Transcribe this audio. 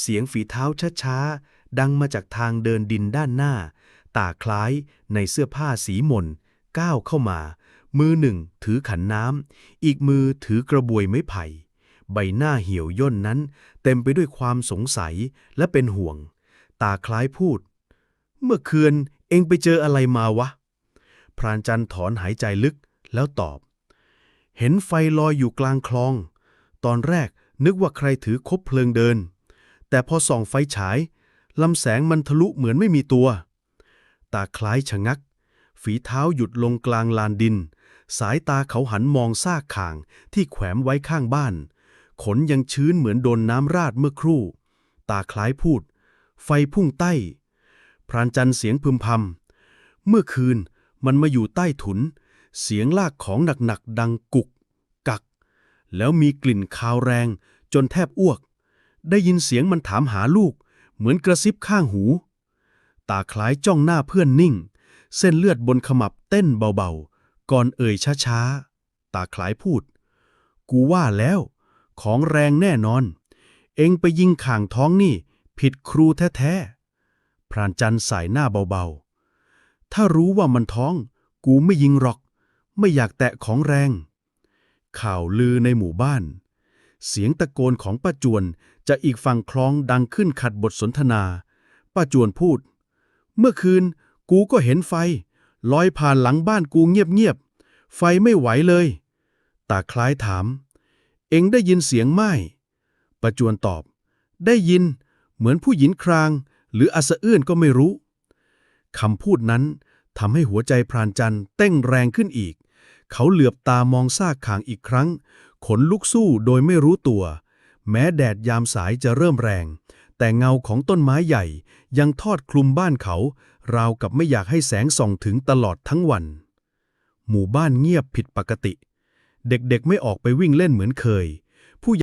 เสียงฝีเท้าช้าๆ ดังมาจากทางเดินดินด้านหน้า ตาคล้ายในเสื้อผ้าสีหม่นก้าวเข้ามา มือหนึ่งถือขันน้ำ อีกมือถือกระบวยไม้ไผ่ ใบหน้าเหี่ยวย่นนั้น เต็มไปด้วยความสงสัยและเป็นห่วง ตาคล้ายพูด เมื่อคืนเองไปเจออะไรมาวะ พรานจันทร์ถอนหายใจลึกแล้วตอบ เห็นไฟลอยอยู่กลางคลอง ตอนแรกนึกว่าใครถือคบเพลิงเดิน แต่พอส่องไฟฉายลำแสงมันทะลุเหมือนไม่มีตัว ตาคล้ายชะงัก ฝีเท้าหยุดลงกลางลานดิน สายตาเขาหันมองซากข่างที่แขวนไว้ข้างบ้าน ขนยังชื้นเหมือนโดนน้ำราดเมื่อครู่ ตาคล้ายพูด ไฟพุ่งใต้ พรานจันเสียงพึมพำ เมื่อคืนมันมาอยู่ใต้ถุน เสียงลากของหนักๆดังกุก กัก แล้วมีกลิ่นคาวแรงจนแทบอ้วก ได้ยินเสียงมันถามหาลูก เหมือนกระซิบข้างหู ตาคล้ายจ้องหน้าเพื่อนนิ่ง เส้นเลือดบนขมับเต้นเบาๆ ก่อนเอ่ยช้าๆ ตาคล้ายพูด กูว่าแล้ว ของแรงแน่นอน เอ็งไปยิงข่างท้องนี่ ผิดครูแท้ๆ พรานจันสายหน้าเบาๆ ถ้ารู้ว่ามันท้อง กูไม่ยิงหรอก ไม่อยากแตะของแรง ข่าวลือในหมู่บ้าน เสียงตะโกนของป้าจวนจะอีกฝั่งคลองดังขึ้นขัดบทสนทนา ป้าจวนพูด เมื่อคืนกูก็เห็นไฟ ลอยผ่านหลังบ้านกูเงียบๆ ไฟไม่ไหวเลย ตาคล้ายถาม เอ็งได้ยินเสียงไหมป้าจวนตอบ ได้ยิน เหมือนผู้หญิงคราง หรืออาสะเอื้อนก็ไม่รู้ คำพูดนั้นทำให้หัวใจพรานจันเต้งแรงขึ้นอีก เขาเหลือบตามองซากขางอีกครั้ง ขนลุกสู้โดยไม่รู้ตัว แม้แดดยามสายจะเริ่มแรง แต่เงาของต้นไม้ใหญ่ ยังทอดคลุมบ้านเขา ราวกับไม่อยากให้แสงส่องถึงตลอดทั้งวัน หมู่บ้านเงียบผิดปกติ เด็กๆไม่ออกไปวิ่งเล่นเหมือนเคย